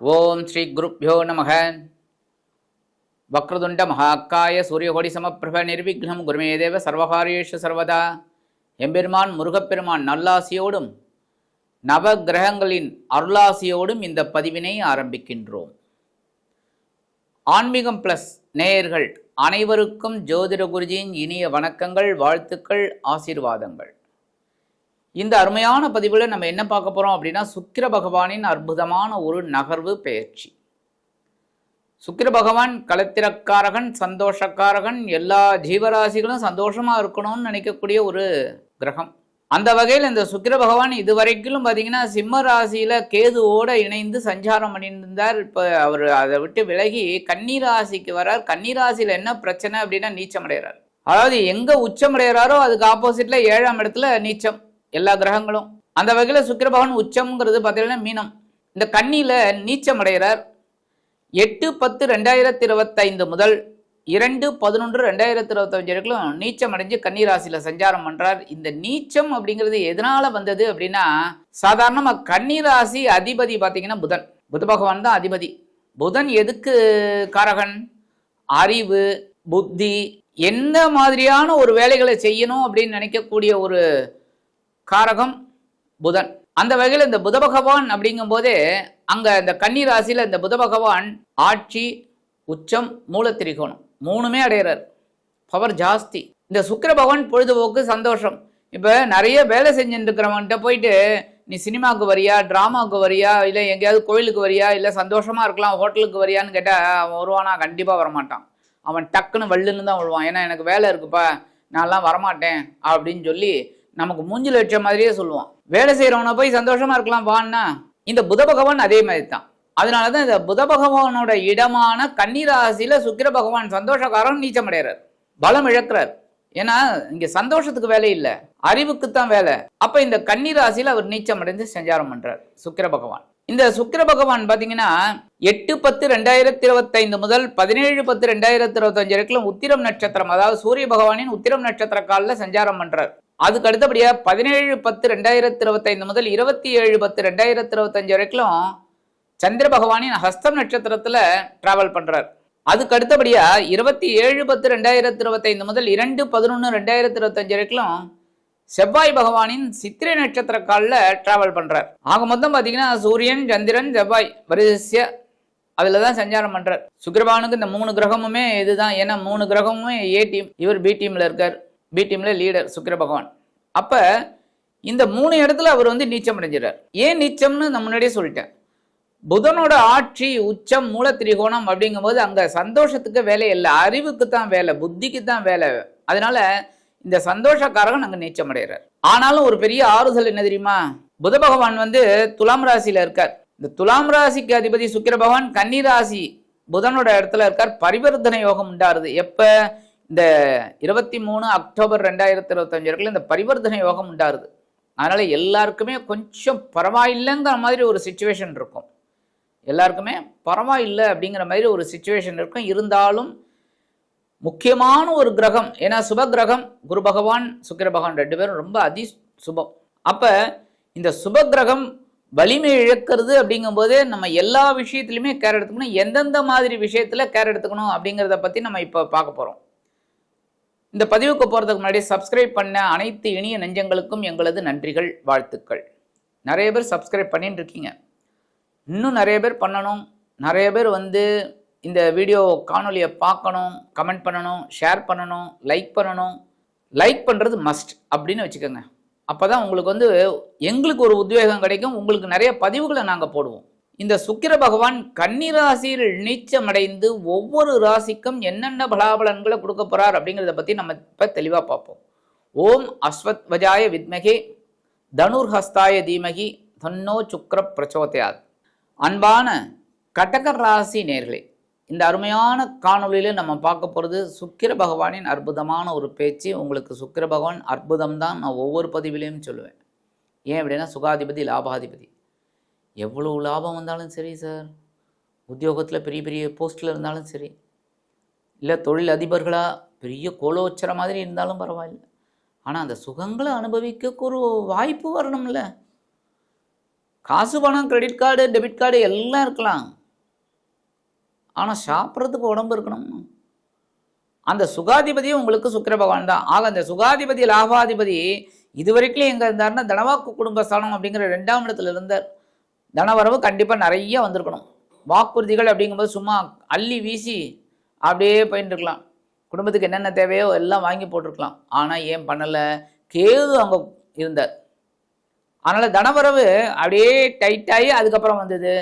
ஓம் ஸ்ரீ குருப்யோ நம வக்ரதுண்ட மகாக்காய சூரியகோடி சமப்பிரப நிர்விக்னம் குருமே தேவ சர்வகாரியேஷு சர்வதா. எம்பெருமான் முருகப்பெருமான் நல்லாசியோடும் நவ கிரகங்களின் அருளாசியோடும் இந்த பதிவினை ஆரம்பிக்கின்றோம். ஆன்மீகம் பிளஸ் நேயர்கள் அனைவருக்கும் ஜோதிட குருஜியின் இனிய வணக்கங்கள் வாழ்த்துக்கள் ஆசீர்வாதங்கள். இந்த அருமையான பதிவில் நம்ம என்ன பார்க்க போகிறோம் அப்படின்னா சுக்கிர பகவானின் அற்புதமான ஒரு நகர்வு பெயர்ச்சி சுக்கிர பகவான் களத்திரக்காரகன் சந்தோஷக்காரகன் எல்லா ஜீவராசிகளும் சந்தோஷமாக இருக்கணும்னு நினைக்கக்கூடிய ஒரு கிரகம். அந்த வகையில் இந்த சுக்கிர பகவான் இதுவரைக்கும் பார்த்தீங்கன்னா சிம்ம ராசியில் கேதுவோடு இணைந்து சஞ்சாரம் பண்ணியிருந்தார். இப்போ அவர் அதை விட்டு விலகி கன்னிராசிக்கு வரார். கன்னி என்ன பிரச்சனை அப்படின்னா நீச்சம் அடைகிறார் அதாவது எங்கே உச்சம் அடைகிறாரோ அதுக்கு ஆப்போசிட்டில் ஏழாம் இடத்துல நீச்சம். எல்லா கிரகங்களும். அந்த வகையில் சுக்கிர பகவான் உச்சம்ங்கிறது பார்த்தீங்கன்னா மீனம். இந்த கண்ணியில் நீச்சம் அடைகிறார். எட்டு பத்து ரெண்டாயிரத்தி இருபத்தைந்து முதல் இரண்டு பதினொன்று ரெண்டாயிரத்தி இருபத்தஞ்சு வரைக்கும் நீச்சம் அடைஞ்சு கன்னிராசியில் சஞ்சாரம் பண்ணுறார் இந்த நீச்சம் அப்படிங்கிறது எதனால் வந்தது அப்படின்னா சாதாரணமாக கன்னிராசி அதிபதி பார்த்தீங்கன்னா புதன். புத பகவான் தான் அதிபதி. புதன் எதுக்கு காரகன்? அறிவு புத்தி எந்த மாதிரியான ஒரு வேலைகளை செய்யணும் அப்படின்னு நினைக்கக்கூடிய ஒரு காரகம் புதன். அந்த வகையில் இந்த புத பகவான் அப்படிங்கும் போதே அங்கே இந்த கன்னி ராசியில் இந்த புத பகவான் ஆட்சி உச்சம் மூலத்திரிகோணம். மூணுமே அடையிறார். பவர் ஜாஸ்தி. இந்த சுக்கர பகவான் பொழுதுபோக்கு சந்தோஷம். இப்போ நிறைய வேலை செஞ்சுட்டு இருக்கிறவன்கிட்ட போயிட்டு நீ சினிமாவுக்கு வரியா ட்ராமாவுக்கு வரியா இல்லை எங்கேயாவது கோயிலுக்கு வரியா இல்லை சந்தோஷமாக இருக்கலாம் ஹோட்டலுக்கு வரியான்னு கேட்டால் அவன் வருவானா? கண்டிப்பாக வரமாட்டான். அவன் டக்குன்னு வள்ளுன்னு தான் விழுவான் ஏன்னா எனக்கு வேலை இருக்குப்பா நான்லாம் வரமாட்டேன் அப்படின்னு சொல்லி நமக்கு மூஞ்சில் வச்ச மாதிரியே சொல்லுவான். வேலை செய்கிறவனை போய் சந்தோஷமா இருக்கலாம் வான்னா இந்த புத பகவான் அதே மாதிரி தான் அதனால தான் இந்த புத பகவானோட இடமான கன்னிராசியில சுக்கிர பகவான் சந்தோஷக்காரன் நீச்சம் அடைகிறார் பலம் இழக்கிறார். ஏன்னா இங்க சந்தோஷத்துக்கு வேலை இல்லை. அறிவுக்குத்தான் வேலை. அப்ப இந்த கன்னிராசியில அவர் நீச்சம் அடைந்து சஞ்சாரம் பண்றார் சுக்கிர பகவான். இந்த சுக்கிர பகவான் பாத்தீங்கன்னா எட்டு பத்து ரெண்டாயிரத்தி இருபத்தைந்து முதல் பதினேழு பத்து ரெண்டாயிரத்தி இருபத்தஞ்சு வரைக்கும் உத்திரம் நட்சத்திரம் அதாவது சூரிய பகவானின் உத்திரம் நட்சத்திர காலில் சஞ்சாரம் பண்றார். அதுக்கு அடுத்தபடியாக பதினேழு பத்து ரெண்டாயிரத்தி இருபத்தைந்து முதல் இருபத்தி ஏழு பத்து ரெண்டாயிரத்தி இருபத்தஞ்சு வரைக்கும் சந்திர பகவானின் ஹஸ்தம் நட்சத்திரத்தில் டிராவல் பண்ணுறார் அதுக்கு அடுத்தபடியாக இருபத்தி ஏழு பத்து ரெண்டாயிரத்தி இருபத்தைந்து முதல் இரண்டு பதினொன்று ரெண்டாயிரத்தி இருபத்தஞ்சு வரைக்கும் செவ்வாய் பகவானின் சித்திரை நட்சத்திர காலில் டிராவல் பண்ணுறார் ஆக மொத்தம் பார்த்தீங்கன்னா சூரியன் சந்திரன் செவ்வாய் வரிசைய அதில் தான் சஞ்சாரம் பண்ணுறார் சுக்கிரபானுக்கு இந்த மூணு கிரகமுமே இதுதான். ஏன்னா மூணு கிரகமுமே ஏ டீம் இவர் பி டீமில் இருக்கார். பி டீம்ல லீடர் சுக்கிர பகவான். அப்ப இந்த மூணு இடத்துல அவர் வந்து நீச்சம் அடைஞ்சிடறார். ஏன் நீச்சம்னு நான் முன்னாடியே சொல்லிட்டேன். புதனோட ஆட்சி உச்சம் மூல திரிகோணம் அப்படிங்கும்போது அங்க சந்தோஷத்துக்கு வேலை இல்லை அறிவுக்கு தான் வேலை புத்திக்கு தான் வேலை. அதனால இந்த சந்தோஷக்காரகன் அங்க நீச்சம் அடைகிறார். ஆனாலும் ஒரு பெரிய ஆறுதல் என்ன தெரியுமா? புத பகவான் வந்து துலாம் ராசியில இருக்கார். இந்த துலாம் ராசிக்கு அதிபதி சுக்கிர பகவான் கன்னி ராசி புதனோட இடத்துல இருக்கார். பரிவர்த்தனை யோகம் உண்டாருது. எப்போ? இந்த இருபத்தி மூணு அக்டோபர் ரெண்டாயிரத்தி இருபத்தஞ்சு வரைக்கும் இந்த பரிவர்த்தனை யோகம் உண்டாருது. அதனால் எல்லாருக்குமே கொஞ்சம் பரவாயில்லைங்கிற மாதிரி ஒரு சுச்சுவேஷன் இருக்கும். எல்லாருக்குமே பரவாயில்லை அப்படிங்கிற மாதிரி ஒரு சுச்சுவேஷன் இருக்கும். இருந்தாலும் முக்கியமான ஒரு கிரகம் ஏன்னா சுப கிரகம் குரு பகவான் சுக்கிர பகவான் ரெண்டு பேரும் ரொம்ப அதி சுபம். அப்போ இந்த சுப கிரகம் வலிமை இழக்கிறது அப்படிங்கும்போது நம்ம எல்லா விஷயத்துலையுமே கேர் எடுத்துக்கணும். எந்தெந்த மாதிரி விஷயத்தில் கேர் எடுத்துக்கணும் அப்படிங்கிறத பற்றி நம்ம இப்போ பார்க்க போகிறோம் இந்த பதிவுக்கு போகிறதுக்கு முன்னாடி சப்ஸ்கிரைப் பண்ண அனைத்து இனிய நெஞ்சங்களுக்கும் எங்களது நன்றிகள் வாழ்த்துக்கள். நிறைய பேர் சப்ஸ்கிரைப் பண்ணிட்டு இருக்கீங்க. இன்னும் நிறைய பேர் பண்ணணும். நிறைய பேர் வந்து இந்த வீடியோ காணொலியை பார்க்கணும் கமெண்ட் பண்ணணும் ஷேர் பண்ணணும் லைக் பண்ணணும். லைக் பண்ணுறது மஸ்ட் அப்படின்னு வச்சுக்கோங்க. அப்போ தான் உங்களுக்கு வந்து எங்களுக்கு ஒரு உத்வேகம் கிடைக்கும். உங்களுக்கு நிறைய பதிவுகளை நாங்கள் போடுவோம். இந்த சுக்கிர பகவான் கன்னிராசியில் நீச்சமடைந்து ஒவ்வொரு ராசிக்கும் என்னென்ன பலாபலன்களை கொடுக்க போறார் அப்படிங்கிறத பற்றி நம்ம இப்போ தெளிவாக பார்ப்போம். ஓம் அஸ்வத் வஜாய வித்மகே தனுர்ஹஸ்தாய தீமகி தன்னோ சுக்ர பிரச்சோதயாத் அன்பான கடக ராசி நேர்களே இந்த அருமையான காணொலியில் நம்ம பார்க்க போகிறது சுக்கிர பகவானின் அற்புதமான ஒரு பேச்சு. உங்களுக்கு சுக்கிர பகவான் அற்புதம் தான் நான் ஒவ்வொரு பதிவிலையும் சொல்லுவேன். ஏன் அப்படின்னா சுகாதிபதி லாபாதிபதி. எவ்வளோ லாபம் வந்தாலும் சரி சார். உத்தியோகத்தில் பெரிய பெரிய போஸ்ட்டில் இருந்தாலும் சரி. இல்லை தொழில் அதிபர்களாக பெரிய கோலோச்சர மாதிரி இருந்தாலும் பரவாயில்ல. ஆனால் அந்த சுகங்களை அனுபவிக்க ஒரு வாய்ப்பு வரணும்ல. காசு பணம் கிரெடிட் கார்டு டெபிட் கார்டு எல்லாம் இருக்கலாம். ஆனால் சாப்பிட்றதுக்கு உடம்பு இருக்கணும். அந்த சுகாதிபதி உங்களுக்கு சுக்கர பகவான் தான். ஆக அந்த சுகாதிபதி லாபாதிபதி இது வரைக்கும் எங்கே இருந்தாருன்னா தனவாக்கு குடும்பஸ்தானம் அப்படிங்கிற ரெண்டாம் இடத்துல இருந்தார். தனவரவு கண்டிப்பாக நிறைய வந்திருக்கணும். வாக்குறுதிகள் அப்படிங்கும்போது சும்மா அள்ளி வீசி அப்படியே போயிட்டு இருக்கலாம். குடும்பத்துக்கு என்னென்ன தேவையோ எல்லாம் வாங்கி போட்டிருக்கலாம். ஆனால் ஏன் பண்ணலை? கேது அங்கே இருந்தார். அதனால் தனவரவு அப்படியே டைட்டாகி அதுக்கப்புறம் வந்தது.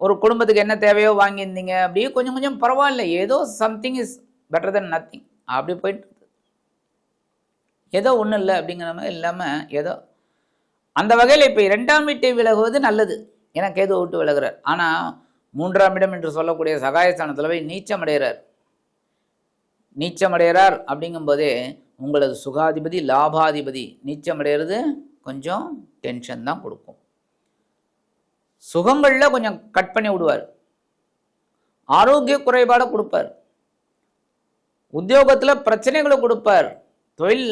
ஒரு குடும்பத்துக்கு என்ன தேவையோ வாங்கியிருந்தீங்க. அப்படியே கொஞ்சம் கொஞ்சம் பரவாயில்ல. ஏதோ something is better then nothing அப்படி போயிட்டு ஏதோ ஒன்றும் இல்லை அப்படிங்கிற மாதிரி இல்லாமல் ஏதோ அந்த வகையில் இப்போ இரண்டாம் வீட்டை விலகுவது நல்லது. ஏன்னா கேது விட்டு விலகுறார். ஆனால் மூன்றாம் இடம் என்று சொல்லக்கூடிய சகாயஸ்தானத்தில் போய் நீச்சமடைகிறார். நீச்சமடைகிறார் அப்படிங்கும்போதே உங்களது சுகாதிபதி லாபாதிபதி நீச்சமடைகிறது கொஞ்சம் டென்ஷன் தான் கொடுக்கும். சுகங்களில் கொஞ்சம் கட் பண்ணி விடுவார். ஆரோக்கிய குறைபாடை கொடுப்பார். உத்தியோகத்தில் பிரச்சனைகளை கொடுப்பார். தொழில்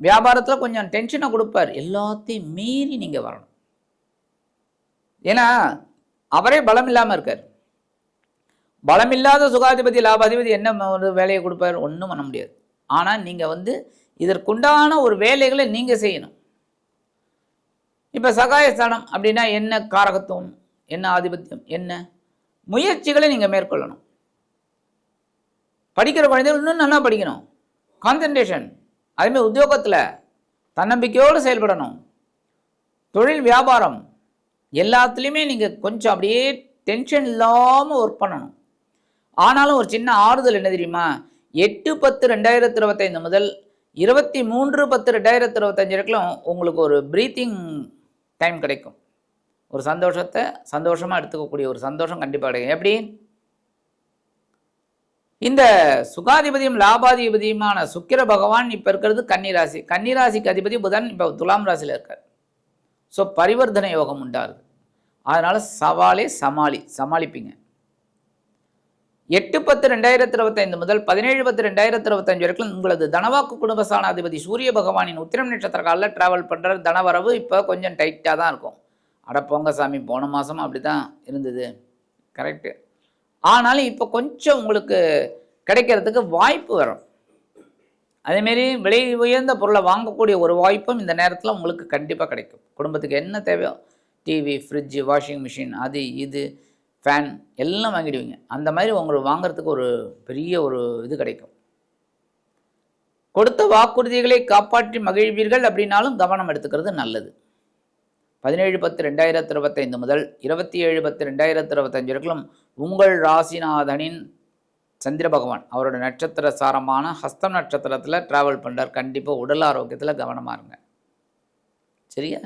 வியாபாரத்தில் கொஞ்சம் டென்ஷனை கொடுப்பார். எல்லாத்தையும் மீறி நீங்கள் வரணும். ஏன்னா அவரே பலம் இல்லாமல் இருக்கார். பலமில்லாத சுகாதிபதி லாபாதிபதி என்ன ஒரு வேலையை கொடுப்பார்? ஒன்றும் பண்ண முடியாது. ஆனால் நீங்கள் வந்து இதற்குண்டான ஒரு வேலைகளை நீங்கள் செய்யணும். இப்போ சகாயஸ்தானம் அப்படின்னா என்ன காரகத்துவம்? என்ன ஆதிபத்தியம்? என்ன? முயற்சிகளை நீங்கள் மேற்கொள்ளணும். படிக்கிற குழந்தைகள் இன்னும் நல்லா படிக்கணும். கான்சன்ட்ரேஷன் அதேமாதிரி உத்தியோகத்தில் தன்னம்பிக்கையோடு செயல்படணும். தொழில் வியாபாரம். எல்லாத்துலேயுமே நீங்கள் கொஞ்சம் அப்படியே டென்ஷன் இல்லாமல் ஒர்க் பண்ணணும். ஆனாலும் ஒரு சின்ன ஆறுதல் என்ன தெரியுமா? எட்டு பத்து ரெண்டாயிரத்தி இருபத்தைந்து முதல் இருபத்தி மூன்று பத்து ரெண்டாயிரத்தி இருபத்தஞ்சு வரைக்கும் உங்களுக்கு ஒரு ப்ரீத்திங் டைம் கிடைக்கும். ஒரு சந்தோஷத்தை சந்தோஷமாக எடுத்துக்கக்கூடிய ஒரு சந்தோஷம் கண்டிப்பாக கிடைக்கும். எப்படி? இந்த சுகாதிபதியும் லாபாதிபதியுமான சுக்கிர பகவான் இப்போ இருக்கிறது கன்னிராசி. கன்னிராசிக்கு அதிபதி புதன் இப்போ துலாம் ராசியில் இருக்கார். ஸோ பரிவர்த்தனை யோகம் உண்டாகுது. அதனால் சவாலே சமாளி சமாளிப்பீங்க. எட்டு பத்து ரெண்டாயிரத்தி இருபத்தைந்து முதல் பதினேழு பத்து ரெண்டாயிரத்தி இருபத்தஞ்சு வரைக்கும் உங்களது தனவாக்கு குடும்பஸ்தானாதிபதி சூரிய பகவானின் உத்திரம் நட்சத்திர காலில் ட்ராவல் பண்ணுற தனவரவு இப்போ கொஞ்சம் டைட்டாக தான் இருக்கும். அட போங்க சாமி போன மாதமும் அப்படி தான் இருந்தது. கரெக்டு ஆனாலும் இப்போ கொஞ்சம் உங்களுக்கு கிடைக்கிறதுக்கு வாய்ப்பு வரும். அதேமாரி விலை உயர்ந்த பொருளை வாங்கக்கூடிய ஒரு வாய்ப்பும் இந்த நேரத்தில் உங்களுக்கு கண்டிப்பாக கிடைக்கும். குடும்பத்துக்கு என்ன தேவையோ டிவி ஃப்ரிட்ஜு வாஷிங் மிஷின் அது இது ஃபேன் எல்லாம் வாங்கிடுவீங்க. அந்த மாதிரி உங்களுக்கு வாங்குறதுக்கு ஒரு பெரிய ஒரு இது கிடைக்கும். கொடுத்த வாக்குறுதிகளை காப்பாற்றி மகிழ்வீர்கள் அப்படின்னாலும் கவனம் எடுத்துக்கிறது நல்லது. பதினேழு பத்து ரெண்டாயிரத்தி இருபத்தைந்து முதல் இருபத்தி ஏழு பத்து ரெண்டாயிரத்தி இருபத்தஞ்சு வரைக்கும் உங்கள் ராசிநாதனின் சந்திர பகவான் அவரோட நட்சத்திர சாரமான ஹஸ்தம் நட்சத்திரத்தில் ட்ராவல் பண்ணுறார் கண்டிப்பாக உடல் ஆரோக்கியத்தில் கவனமாக இருங்க. சரியா?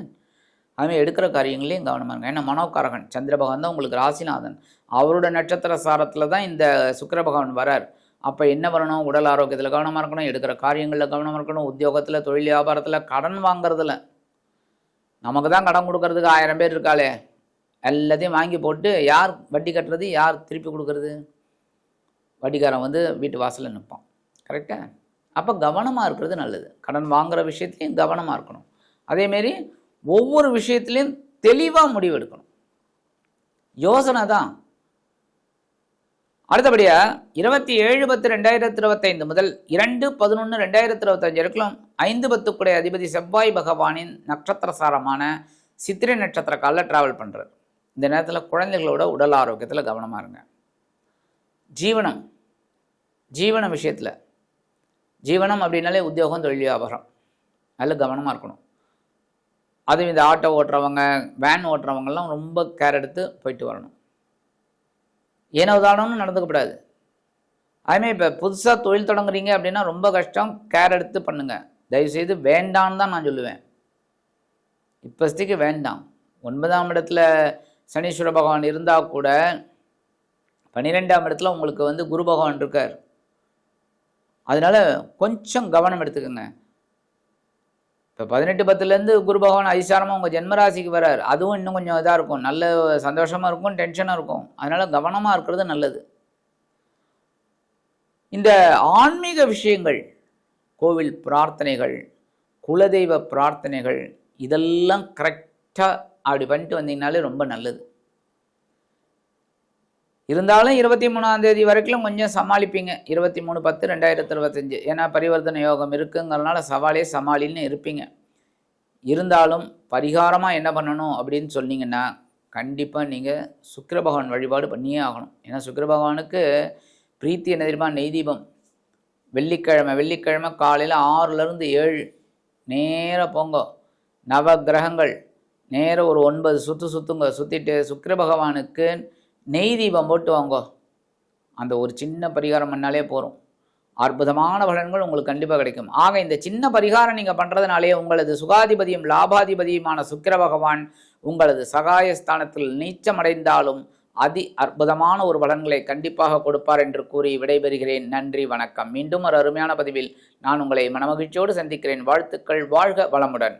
அதுமாதிரி எடுக்கிற காரியங்களையும் கவனமாக இருங்க. ஏன்னா மனோகாரகன் சந்திர பகவான் தான் உங்களுக்கு ராசிநாதன். அவரோட நட்சத்திர சாரத்தில் தான் இந்த சுக்கர பகவான் வரார். அப்போ என்ன வரணும்? உடல் ஆரோக்கியத்தில் கவனமாக இருக்கணும். எடுக்கிற காரியங்களில் கவனமாக இருக்கணும். உத்தியோகத்தில் தொழில் வியாபாரத்தில் கடன் வாங்குறதுல. நமக்கு தான் கடன் கொடுக்கறதுக்கு ஆயிரம் பேர் இருக்காளே. எல்லாத்தையும் வாங்கி போட்டு யார் வட்டி கட்டுறது? யார் திருப்பி கொடுக்கறது? வட்டிக்காரன் வந்து வீட்டு வாசலில் நிற்பான். கரெக்டாக அப்போ கவனமாக இருக்கிறது நல்லது. கடன் வாங்குகிற விஷயத்துலையும் கவனமாக இருக்கணும். அதேமாரி ஒவ்வொரு விஷயத்துலையும் தெளிவாக முடிவெடுக்கணும். யோசனை தான். அடுத்தபடியாக இருபத்தி ஏழு பத்து ரெண்டாயிரத்தி இருபத்தைந்து முதல் இரண்டு பதினொன்று ரெண்டாயிரத்தி இருபத்தஞ்சு வரைக்கும் ஐந்து பத்துக்குடைய அதிபதி செவ்வாய் பகவானின் நட்சத்திர சாரமான சித்திரை நட்சத்திர காலில் ட்ராவல் பண்ணுறார் இந்த நேரத்தில் குழந்தைகளோட உடல் ஆரோக்கியத்தில் கவனமாக இருங்க. ஜீவனம். ஜீவன விஷயத்தில். ஜீவனம் அப்படின்னாலே உத்தியோகம் தொழில் வியாபாரம். நல்ல கவனமாக இருக்கணும். அதுவும் இந்த ஆட்டோ ஓட்டுறவங்க வேன் ஓட்டுறவங்கெல்லாம் ரொம்ப கேர் எடுத்து போயிட்டு வரணும். ஏனோ உதாரணம்னு நடந்துக்கப்படாது அதுமாதிரி இப்போ புதுசாக தொழில் தொடங்குறீங்க அப்படின்னா ரொம்ப கஷ்டம் கேர் எடுத்து பண்ணுங்கள் தயவுசெய்து வேண்டான்னு தான் நான் சொல்லுவேன். இப்போதைக்கு வேண்டாம். ஒன்பதாம் இடத்துல சனீஸ்வர பகவான் இருந்தால் கூட பன்னிரெண்டாம் இடத்துல உங்களுக்கு வந்து குரு பகவான் இருக்கார். அதனால் கொஞ்சம் கவனம் எடுத்துக்கோங்க. இப்போ பதினெட்டு பத்துலேருந்து குரு பகவான் அதிசாரமாக உங்கள் ஜென்மராசிக்கு வரார். அதுவும் இன்னும் கொஞ்சம் இதாக இருக்கும். நல்ல சந்தோஷமாக இருக்கும் டென்ஷனாக இருக்கும். அதனால் கவனமாக இருக்கிறது நல்லது. இந்த ஆன்மீக விஷயங்கள் கோவில் பிரார்த்தனைகள் குலதெய்வ பிரார்த்தனைகள் இதெல்லாம் கரெக்டாக அப்படி பண்ணிட்டு வந்தீங்கனாலே ரொம்ப நல்லது. இருந்தாலும் இருபத்தி மூணாம் தேதி வரைக்கும் கொஞ்சம் சமாளிப்பீங்க. இருபத்தி மூணு பத்து ரெண்டாயிரத்தி இருபத்தஞ்சு. ஏன்னா பரிவர்த்தனை யோகம் இருக்குங்கிறதுனால சவாலே சமாளின்னு இருப்பீங்க. இருந்தாலும் பரிகாரமாக என்ன பண்ணணும் அப்படின்னு சொன்னீங்கன்னா கண்டிப்பாக நீங்கள் சுக்கிர பகவான் வழிபாடு பண்ணியே ஆகணும். ஏன்னா சுக்கிர பகவானுக்கு பிரீத்தி என்ன தெரியுமா? நெய் தீபம். வெள்ளிக்கிழமை வெள்ளிக்கிழமை காலையில் ஆறுலேருந்து ஏழு. நேராக போங்க நவ கிரகங்கள். நேர ஒரு ஒன்பது சுற்று சுற்றுங்க சுற்றிட்டு சுக்கிர பகவானுக்கு நெய் தீபம் போட்டு வாங்க. அந்த ஒரு சின்ன பரிகாரம் பண்ணாலே போகிறோம் அற்புதமான பலன்கள் உங்களுக்கு கண்டிப்பாக கிடைக்கும். ஆக இந்த சின்ன பரிகாரம் நீங்கள் பண்ணுறதுனாலே உங்களது சுகாதிபதியும் லாபாதிபதியுமான சுக்கிர பகவான் உங்களது சகாயஸ்தானத்தில் நீச்சமடைந்தாலும் அதி அற்புதமான ஒரு பலன்களை கண்டிப்பாக கொடுப்பார் என்று கூறி விடைபெறுகிறேன். நன்றி வணக்கம். மீண்டும் ஒரு அருமையான பதிவில் நான் உங்களை மனமகிழ்ச்சியோடு சந்திக்கிறேன். வாழ்த்துக்கள். வாழ்க வளமுடன்.